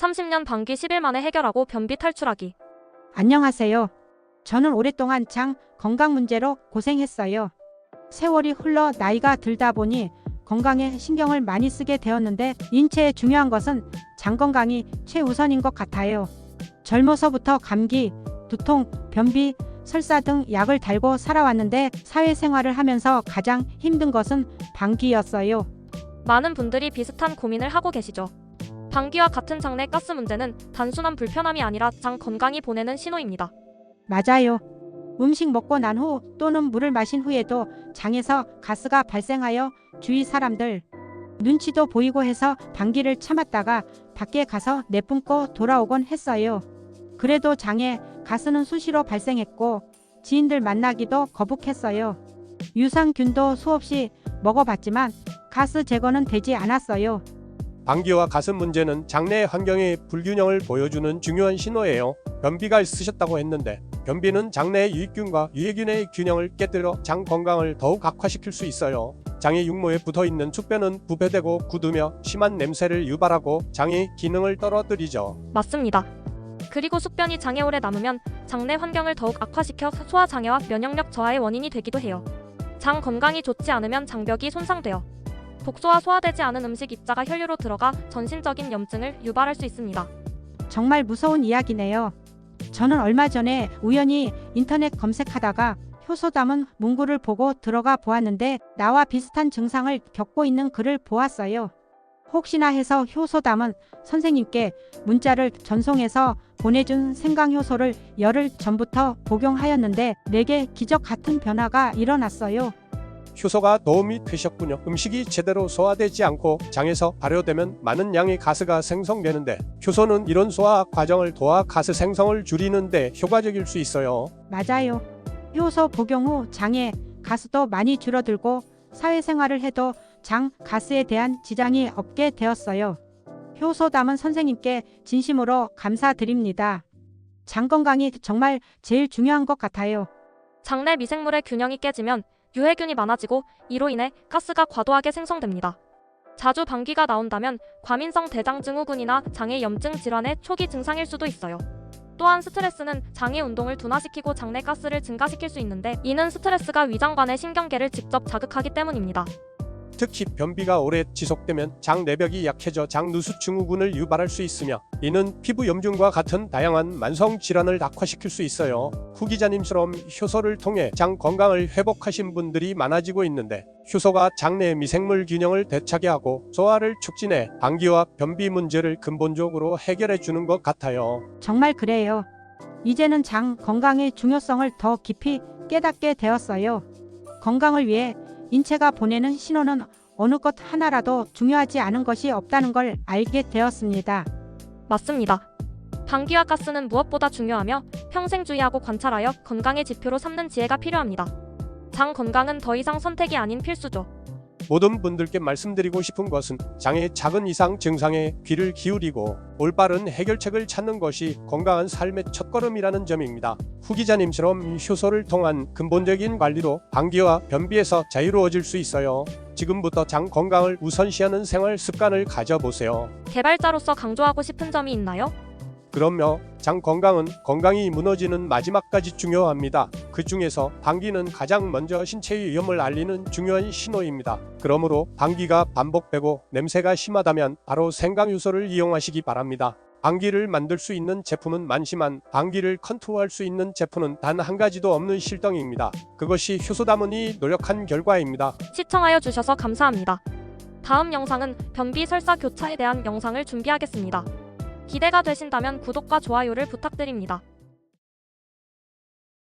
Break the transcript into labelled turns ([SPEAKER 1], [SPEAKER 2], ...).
[SPEAKER 1] 30년 방귀 10일 만에 해결하고 변비 탈출하기.
[SPEAKER 2] 안녕하세요. 저는 오랫동안 장 건강 문제로 고생했어요. 세월이 흘러 나이가 들다 보니 건강에 신경을 많이 쓰게 되었는데 인체에 중요한 것은 장 건강이 최우선인 것 같아요. 젊어서부터 감기, 두통, 변비, 설사 등 약을 달고 살아왔는데 사회생활을 하면서 가장 힘든 것은 방귀였어요.
[SPEAKER 1] 많은 분들이 비슷한 고민을 하고 계시죠. 방귀와 같은 장내 가스 문제는 단순한 불편함이 아니라 장 건강이 보내는 신호입니다.
[SPEAKER 2] 맞아요. 음식 먹고 난 후 또는 물을 마신 후에도 장에서 가스가 발생하여 주위 사람들 눈치도 보이고 해서 방귀를 참았다가 밖에 가서 내뿜고 돌아오곤 했어요. 그래도 장에 가스는 수시로 발생했고 지인들 만나기도 거북했어요. 유산균도 수없이 먹어봤지만 가스 제거는 되지 않았어요.
[SPEAKER 3] 방귀와 가슴 문제는 장내 환경의 불균형을 보여주는 중요한 신호예요. 변비가 있으셨다고 했는데 변비는 장내 유익균과 유해균의 균형을 깨뜨려 장 건강을 더욱 악화시킬 수 있어요. 장의 육모에 붙어 있는 숙변은 부패되고 굳으며 심한 냄새를 유발하고 장의 기능을 떨어뜨리죠.
[SPEAKER 1] 맞습니다. 그리고 숙변이 장에 오래 남으면 장내 환경을 더욱 악화시켜 소화 장애와 면역력 저하의 원인이 되기도 해요. 장 건강이 좋지 않으면 장벽이 손상되어 독소와 소화되지 않은 음식 입자가 혈류로 들어가 전신적인 염증을 유발할 수 있습니다.
[SPEAKER 2] 정말 무서운 이야기네요. 저는 얼마 전에 우연히 인터넷 검색하다가 효소 담은 문구를 보고 들어가 보았는데 나와 비슷한 증상을 겪고 있는 글을 보았어요. 혹시나 해서 효소 담은 선생님께 문자를 전송해서 보내준 생강효소를 열흘 전부터 복용하였는데 내게 기적 같은 변화가 일어났어요.
[SPEAKER 3] 효소가 도움이 되셨군요. 음식이 제대로 소화되지 않고 장에서 발효되면 많은 양의 가스가 생성되는데 효소는 이런 소화 과정을 도와 가스 생성을 줄이는데 효과적일 수 있어요.
[SPEAKER 2] 맞아요. 효소 복용 후 장에 가스도 많이 줄어들고 사회생활을 해도 장 가스에 대한 지장이 없게 되었어요. 효소 담은 선생님께 진심으로 감사드립니다. 장 건강이 정말 제일 중요한 것 같아요.
[SPEAKER 1] 장내 미생물의 균형이 깨지면 유해균이 많아지고 이로 인해 가스가 과도하게 생성됩니다. 자주 방귀가 나온다면 과민성 대장 증후군이나 장의 염증 질환의 초기 증상일 수도 있어요. 또한 스트레스는 장의 운동을 둔화시키고 장내 가스를 증가시킬 수 있는데 이는 스트레스가 위장관의 신경계를 직접 자극하기 때문입니다.
[SPEAKER 3] 특히 변비가 오래 지속되면 장 내벽이 약해져 장 누수 증후군을 유발할 수 있으며 이는 피부 염증과 같은 다양한 만성 질환을 악화시킬 수 있어요. 후 기자님처럼 효소를 통해 장 건강을 회복하신 분들이 많아지고 있는데 효소가 장내 미생물 균형을 되찾게 하고 소화를 촉진해 방귀와 변비 문제를 근본적으로 해결해 주는 것 같아요.
[SPEAKER 2] 정말 그래요. 이제는 장 건강의 중요성을 더 깊이 깨닫게 되었어요. 건강을 위해 인체가 보내는 신호는 어느 것 하나라도 중요하지 않은 것이 없다는 걸 알게 되었습니다.
[SPEAKER 1] 맞습니다. 방귀와 가스는 무엇보다 중요하며 평생 주의하고 관찰하여 건강의 지표로 삼는 지혜가 필요합니다. 장 건강은 더 이상 선택이 아닌 필수죠.
[SPEAKER 3] 모든 분들께 말씀드리고 싶은 것은 장의 작은 이상 증상에 귀를 기울이고 올바른 해결책을 찾는 것이 건강한 삶의 첫걸음이라는 점입니다. 후 기자님처럼 효소를 통한 근본적인 관리로 방귀와 변비에서 자유로워질 수 있어요. 지금부터 장 건강을 우선시하는 생활 습관을 가져보세요.
[SPEAKER 1] 개발자로서 강조하고 싶은 점이 있나요?
[SPEAKER 3] 그러며 장 건강은 건강이 무너지는 마지막까지 중요합니다. 그 중에서 방귀는 가장 먼저 신체의 위험을 알리는 중요한 신호입니다. 그러므로 방귀가 반복되고 냄새가 심하다면 바로 생강효소를 이용하시기 바랍니다. 방귀를 만들 수 있는 제품은 많지만 방귀를 컨트롤할 수 있는 제품은 단 한 가지도 없는 실덩이입니다. 그것이 효소다문이 노력한 결과입니다.
[SPEAKER 1] 시청하여 주셔서 감사합니다. 다음 영상은 변비 설사 교차에 대한 영상을 준비하겠습니다. 기대가 되신다면 구독과 좋아요를 부탁드립니다.